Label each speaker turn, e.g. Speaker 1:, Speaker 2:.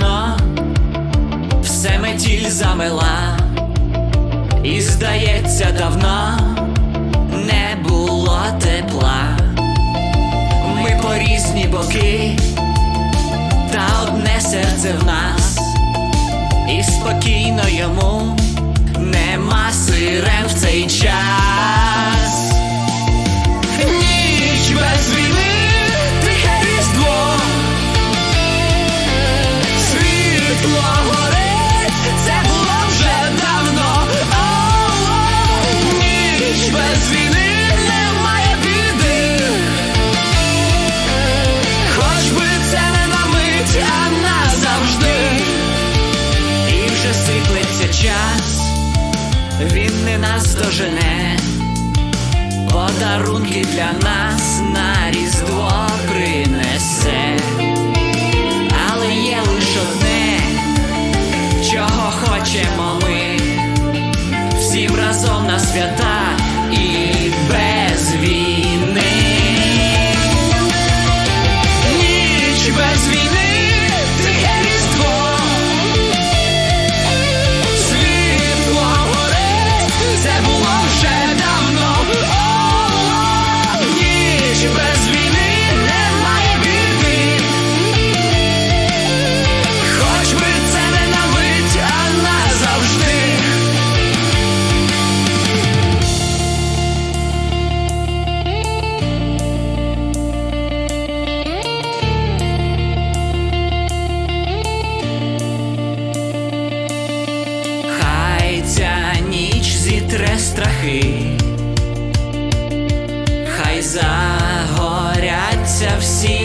Speaker 1: вікно, все метіль замила і здається, давно. він не нас дожене, подарунки для нас на різдво принесе, але є лише одне, чого хочемо ми, всім разом на свята. I've seen.